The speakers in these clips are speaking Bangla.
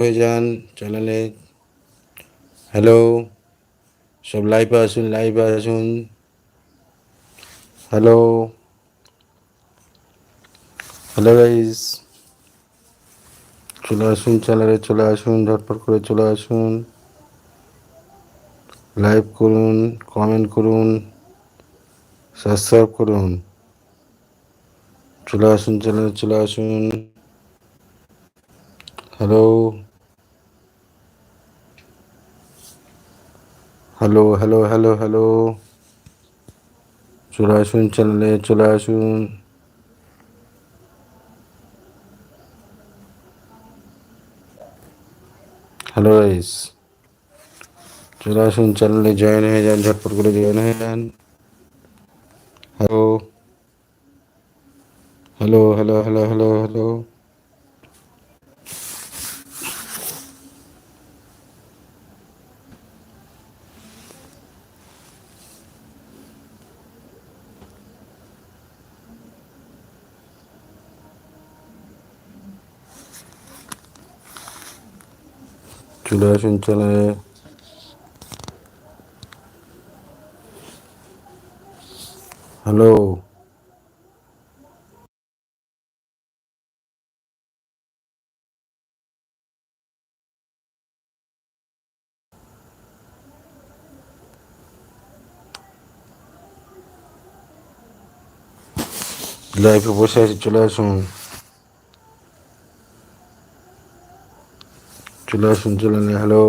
হয়ে যান চ্যানেলে হ্যালো সব লাইভে আসুন লাইভে আসুন। হ্যালো হ্যালো গাইস চলে আসুন চ্যানেলে চলে আসুন, ঝটপট করে চলে আসুন। লাইভ করুন কমেন্ট করুন সাবস্ক্রাইব করুন। চলে আসুন চ্যানেলে চলে আসুন। Hello hello hello hello hello চলে আসুন চ্যানেলে চলে আসুন হ্যালো গাইস চলে আসুন চ্যানেলে জয়েন হয়ে যান ঝটপট করে জয়েন হয়ে যান hello hello hello hello hello hello চলে আসুন চ্যানেলে হ্যালো লাইফে বসে আছি চলে আসুন চলে আসুন চলে হ্যালো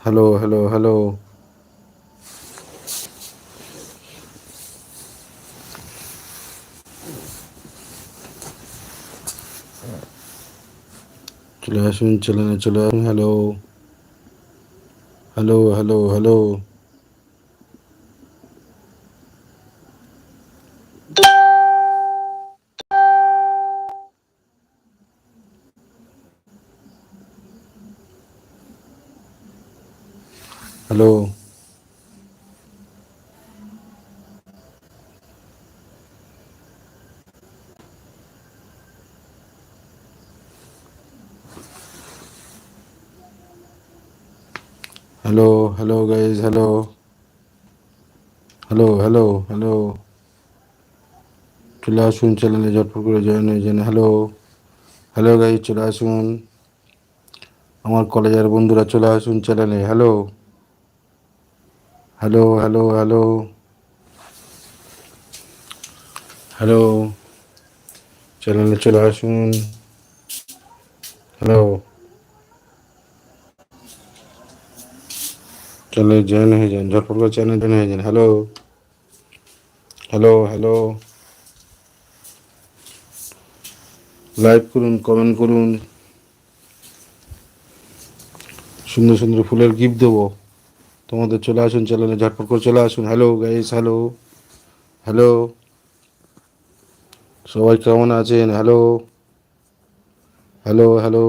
হ্যালো হ্যালো হ্যালো চলে আসুন চলে চলে আসুন hello hello hello hello hello hello hello guys hello hello hello hello চলে আসুন চ্যানেলে ঝটপট করে জয়েন হয়ে যান হ্যালো হ্যালো গাইজ চলে আসুন। আমার কলেজের বন্ধুরা চলে আসুন চ্যানেলে hello hello hello hello hello চ্যানেলে চলে আসুন। হ্যালো চ্যানেলে জয়েন হয়ে যান ঝটপট করে চ্যানেল জয়েন হয়ে যান। হ্যালো হ্যালো হ্যালো লাইক করুন কমেন্ট করুন। সুন্দর সুন্দর ফুলের গিফট দেবো। তোমাদের চলে আসুন চ্যানেলে ঝটপট করে চলে আসুন। হ্যালো গাইস হ্যালো হ্যালো সবাই কেমন আছেন? হ্যালো হ্যালো হ্যালো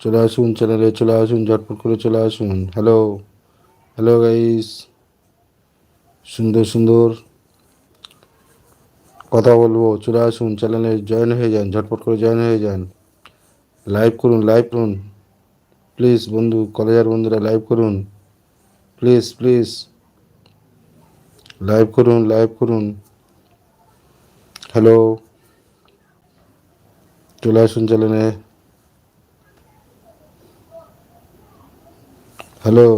চলে আসুন চ্যানেলে, চলে আসুন, ঝটপট করে চলে আসুন। হ্যালো হ্যালো গাইস সুন্দর সুন্দর। কথা বলব, চলে আসুন চ্যানেলে জয়েন হয়ে যান, ঝটপট করে জয়েন হয়ে যান। লাইভ করুন লাইভ করুন। প্লিজ বন্ধু, কলেজের বন্ধুরা লাইভ করুন। প্লিজ প্লিজ লাইভ করুন লাইভ করুন। হ্যালো চলে আসুন চ্যানেলে। হ্যালো।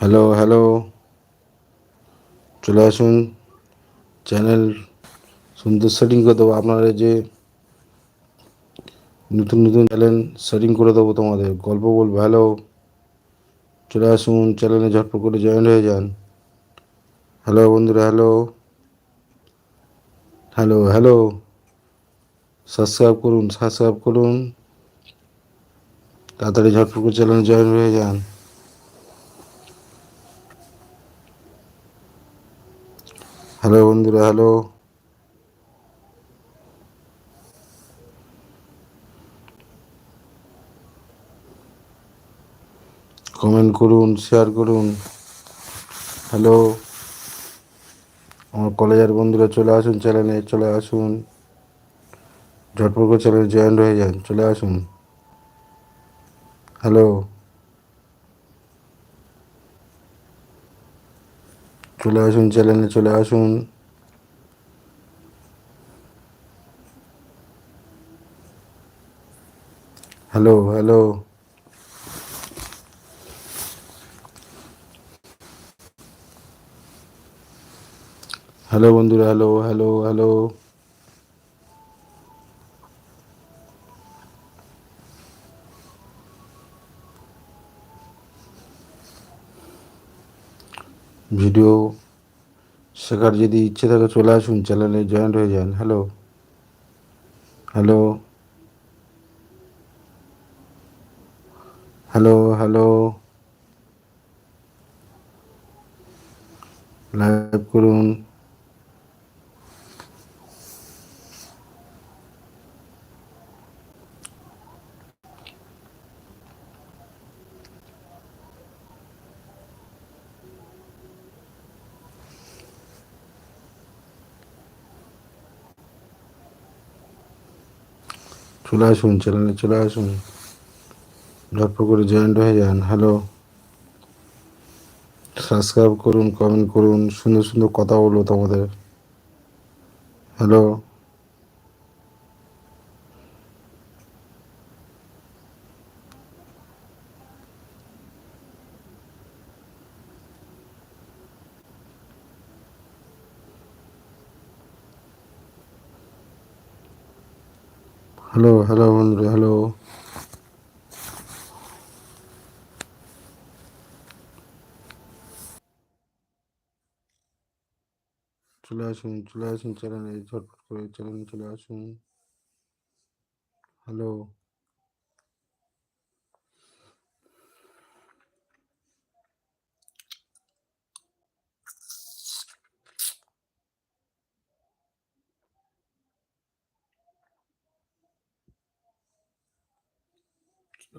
Hello hello. চলে আসুন চ্যানেল সুন্দর সেটিং করে দেবো। আপনারা যে নতুন নতুন চ্যানেল সেটিং করে দেবো তোমাদের। গল্প বলব। হ্যালো। চলে আসুন চ্যানেলে ঝটপট করে জয়েন হয়ে যান। হ্যালো বন্ধুরা, হ্যালো। Hello hello. সাবস্ক্রাইব করুন সাবস্ক্রাইব করুন। তাড়াতাড়ি ঝটপট করে চ্যানেলে জয়েন হয়ে যান। হ্যালো বন্ধুরা হ্যালো কমেন্ট করুন শেয়ার করুন। হ্যালো আমার কলেজের বন্ধুরা চলে আসুন চ্যানেলে চলে আসুন। ঝটপট করে চ্যানেলে জয়েন্ট হয়ে যান, চলে আসুন। হ্যালো? চলে আসুন, চ্যানেলে চলে আসুন। Hello hello? হ্যালো বন্ধুরা, হ্যালো হ্যালো হ্যালো? ভিডিও শেখার যদি ইচ্ছে থাকে চলে আসুন, চ্যানেলে জয়েন্ট হয়ে যান। Hello hello hello hello live করুন। চলে আসুন চ্যানেলে চলে আসুন। ঝটপট করে জয়েন্ট হয়ে যান। হ্যালো সাবস্ক্রাইব করুন কমেন্ট করুন, সুন্দর সুন্দর কথা বলব তোমাদের। হ্যালো হ্যালো হ্যালো বন্ধুরা, হ্যালো। চলে আসুন চলে আসুন চ্যানেলে, ঝটপট করে চ্যানেলে চলে আসুন। হ্যালো।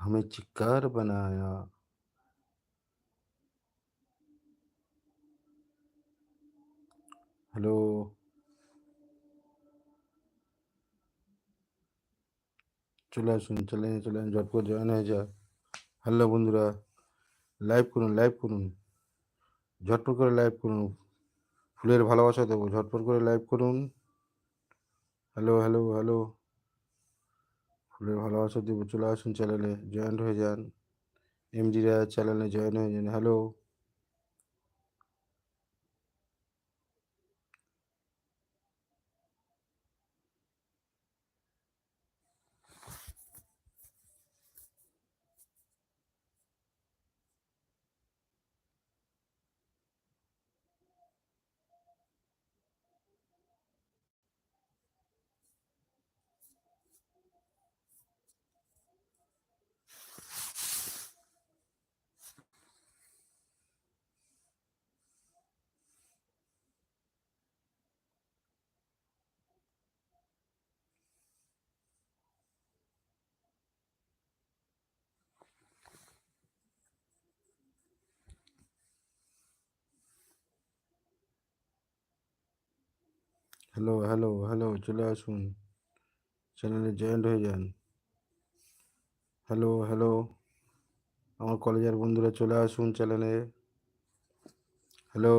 ہمیں چکار بنایا۔ ہلو۔ چلے آسن چلے چلے جٹ پور جائن جا۔ ہلو بندورا لائف کرن لائف کرن جٹ پورے لائف کرو جٹ پورے لائف کرن ہلو ہلو ہلو۔ ফুলের ভালোবাসা দেবো চলে আসুন চ্যানেলে জয়েন্ট হয়ে যান এমডিরা চ্যানেলে জয়েন হয়ে যান হ্যালো হ্যালো হ্যালো হ্যালো চলে আসুন। চ্যানেলে জয়েন্ট হয়ে যান। হ্যালো হ্যালো আমার কলেজের বন্ধুরা চলে আসুন চ্যানেলে হ্যালো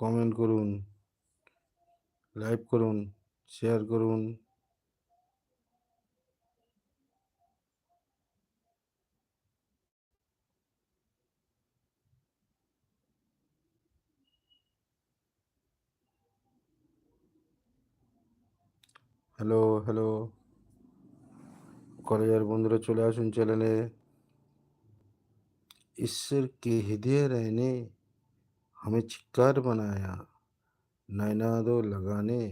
কমেন্ট করুন লাইভ করুন শেয়ার করুন। Hello hello. কলেজের বন্ধুরা চলে আসুন চ্যানেলে। ঈশ্বর کے ہدیے رہنے ہمیں چکار بنایا نینا دو لگانے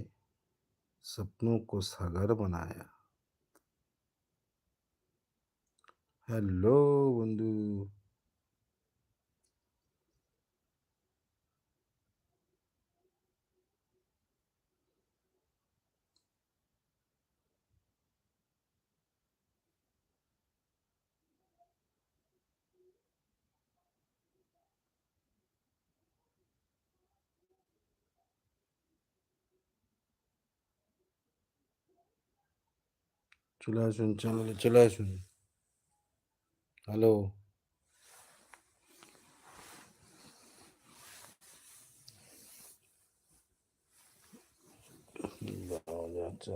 سپنوں کو ساگر بنایا হ্যালো বন্ধু। চলে আসুন চ্যানেলে চলে আসুন হ্যালো আচ্ছা